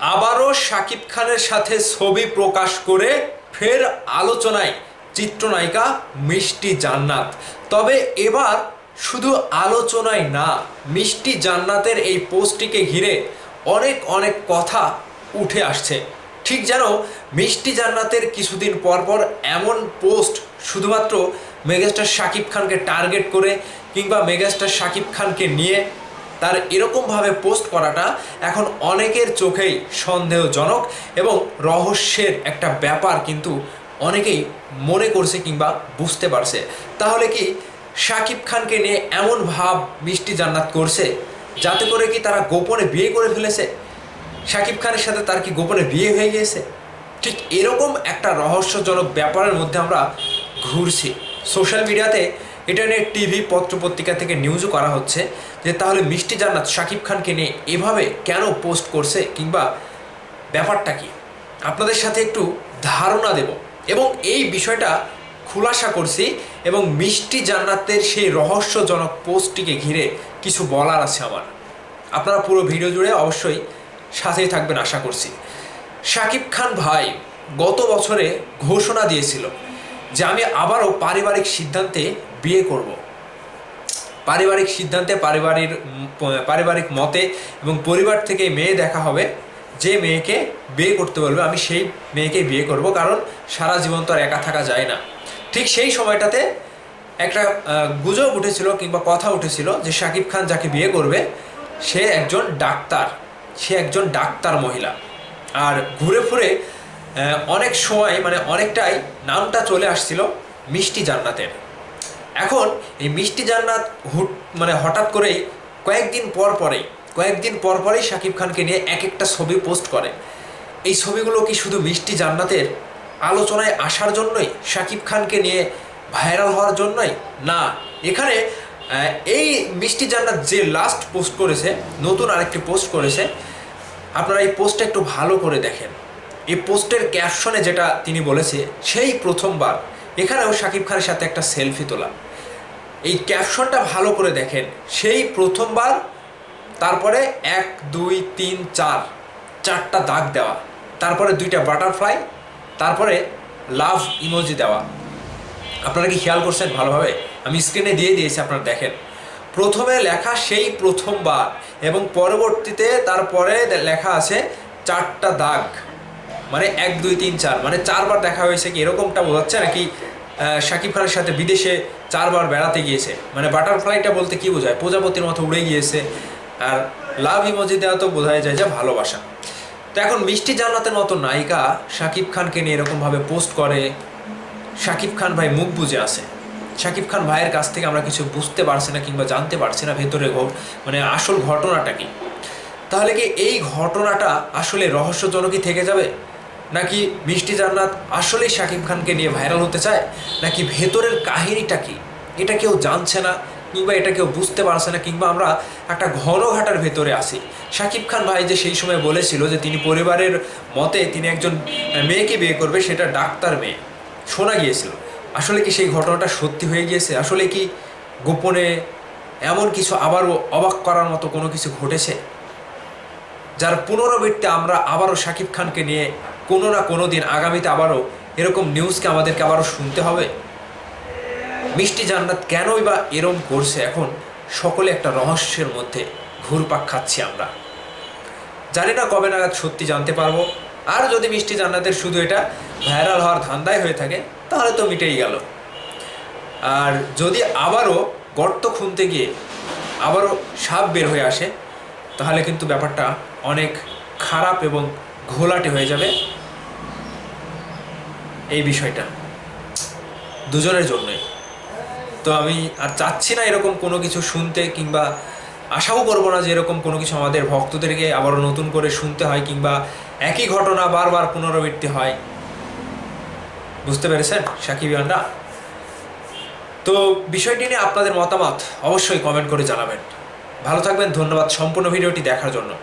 আবারও শাকিব খানের সাথে ছবি প্রকাশ করে ফের আলোচনায় চিত্রনায়িকা মিষ্টি জান্নাত। তবে এবার শুধু আলোচনায় না, মিষ্টি জান্নাতের এই পোস্টটিকে ঘিরে অনেক অনেক কথা উঠে আসছে। ঠিক যেন মিষ্টি জান্নাতের কিছুদিন পর পর এমন পোস্ট শুধুমাত্র মেগাস্টার শাকিব খানকে টার্গেট করে কিংবা মেগাস্টার শাকিব খানকে নিয়ে তার এরকমভাবে পোস্ট করাটা এখন অনেকের চোখেই সন্দেহজনক এবং রহস্যের একটা ব্যাপার কিন্তু অনেকেই মনে করছে কিংবা বুঝতে পারছে। তাহলে কি শাকিব খানকে নিয়ে এমন ভাব মিষ্টি জান্নাত করছে, যাতে করে কি তারা গোপনে বিয়ে করে ফেলেছে? শাকিব খানের সাথে তার কি গোপনে বিয়ে হয়ে গিয়েছে? ঠিক এরকম একটা রহস্যজনক ব্যাপারের মধ্যে আমরা ঘুরছি। সোশ্যাল মিডিয়াতে এটা নিয়ে টিভি, পত্রপত্রিকা থেকে নিউজও করা হচ্ছে যে তাহলে মিষ্টি জান্নাত শাকিব খানকে নিয়ে এভাবে কেন পোস্ট করছে কিংবা ব্যাপারটা কি? আপনাদের সাথে একটু ধারণা দেব এবং এই বিষয়টা খুলাসা করছি এবং মিষ্টি জান্নাতের সেই রহস্যজনক পোস্টটিকে ঘিরে কিছু বলার আছে আমার। আপনারা পুরো ভিডিও জুড়ে অবশ্যই সাথেই থাকবেন আশা করছি। শাকিব খান ভাই গত বছরে ঘোষণা দিয়েছিল যে আমি আবারও পারিবারিক সিদ্ধান্তে বিয়ে করব। পারিবারিক সিদ্ধান্তে পারিবারিক পারিবারিক মতে এবং পরিবার থেকে মেয়ে দেখা হবে, যে মেয়েকে বিয়ে করতে বলবে, আমি সেই মেয়েকে বিয়ে করব, কারণ সারা জীবন তো আর একা থাকা যায় না। ঠিক সেই সময়টাতে একটা গুজব উঠেছিল কিংবা কথা উঠেছিল যে শাকিব খান যাকে বিয়ে করবে, সে একজন ডাক্তার, সে একজন ডাক্তার মহিলা। আর ঘুরে ফুরে অনেক সময় মানে অনেকটাই নামটা চলে আসছিল মিষ্টি জান্নাতের। এখন এই মিষ্টি জান্নাত হুট মানে হঠাৎ করেই কয়েকদিন পর পরেই, কয়েকদিন পর পরেই শাকিব খানকে নিয়ে এক একটা ছবি পোস্ট করে। এই ছবিগুলো কি শুধু মিষ্টি জান্নাতের আলোচনায় আসার জন্যই শাকিব খানকে নিয়ে ভাইরাল হওয়ার জন্যই? না, এখানে এই মিষ্টি জান্নাত যে লাস্ট পোস্ট করেছে, নতুন আরেকটি পোস্ট করেছে, আপনারা এই পোস্টটা একটু ভালো করে দেখেন। এই পোস্টের ক্যাপশনে যেটা তিনি বলেছে, সেই প্রথমবার এখানেও শাকিব খানের সাথে একটা সেলফি তোলা। এই ক্যাপশনটা ভালো করে দেখেন। সেই প্রথমবার, তারপরে এক, দুই, তিন, চার, চারটা দাগ দেওয়া। তারপরে দুইটা বাটারফ্লাই তারপরে লাভ ইমোজি দেওয়া। আপনারা কি খেয়াল করছেন ভালোভাবে? আমি স্ক্রিনে দিয়ে দিয়েছি আপনারা দেখেন। প্রথমে লেখা সেই প্রথমবার এবং পরবর্তীতে তারপরে লেখা আছে চারটা দাগ। মানে এক, দুই, তিন, চার। মানে চারবার দেখা হয়েছে কি, এরকমটা বোঝাচ্ছে নাকি শাকিব খানের সাথে বিদেশে চারবার বেড়াতে গিয়েছে। মানে বাটারফ্লাইটা বলতে কি বোঝায়? প্রজাপতির মতো উড়ে গিয়েছে। আর লাভ ইমোজি দেওয়া তো বোঝাই যায় যে ভালোবাসা। তো এখন মিষ্টি জান্নাতের মতো নায়িকা শাকিব খানকে নিয়ে এরকমভাবে পোস্ট করে শাকিব খান ভাই মুখ বুঝে আছে। শাকিব খান ভাইয়ের কাছ থেকে আমরা কিছু বুঝতে পারছি না কিংবা জানতে পারছি না ভেতরে মানে আসল ঘটনাটা কি। তাহলে কি এই ঘটনাটা আসলে রহস্যজনকই থেকে যাবে? নাকি মিষ্টি জান্নাত আসলেই শাকিব খানকে নিয়ে ভাইরাল হতে চায়? নাকি ভেতরের কাহিনীটা কি? এটা কেউ জানছে না, কিংবা এটা কেউ বুঝতে পারছে না, কিংবা আমরা একটা ঘনঘাটার ভেতরে আসি শাকিব খান ভাই যে সেই সময় বলেছিল যে তিনি পরিবারের মতে তিনি একজন মেয়েকে বিয়ে করবে, সেটা ডাক্তার মেয়ে। শোনা গিয়েছিল। আসলে কি সেই ঘটনাটা সত্যি হয়ে গিয়েছে? আসলে কি গোপনে এমন কিছু আবারও অবাক করার মতো কোনো কিছু ঘটেছে? যার পুনরাবৃত্তি আমরা আবারও শাকিব খানকে নিয়ে কোনো না কোনো দিন আগামীতে আবারও এরকম নিউজকে আমাদেরকে আবারও শুনতে হবে। মিষ্টি জান্নাত কেনই বা এরম করছে এখন সকলে একটা রহস্যের মধ্যে ঘুরপাক খাচ্ছি আমরা। জানি না কবে নাগাদ সত্যি জানতে পারব। আর যদি মিষ্টি জান্নাতের শুধু এটা ভাইরাল হওয়ার ধান্দায় হয়ে থাকে, তাহলে তো মিটেই গেল। আর যদি আবারও গর্ত খুনতে গিয়ে আবারও সাপ বের হয়ে আসে, তাহলে কিন্তু ব্যাপারটা অনেক খারাপ এবং ঘোলাটে হয়ে যাবে এই বিষয়টা। দুজনের জন্যই। তো আমি আর চাচ্ছি না এরকম কোনো কিছু শুনতে কিংবা আশাও করব না যে এরকম কোনো কিছু আমাদের ভক্তদেরকে আবারও নতুন করে শুনতে হয় কিংবা একই ঘটনা বারবার পুনরাবৃত্তি হয়। বুঝতে পেরেছেন, সাকিব সাকিবিয়ানরা তো বিষয়টি নিয়ে আপনাদের মতামত অবশ্যই কমেন্ট করে জানাবেন। ভালো থাকবেন, ধন্যবাদ সম্পূর্ণ ভিডিওটি দেখার জন্য।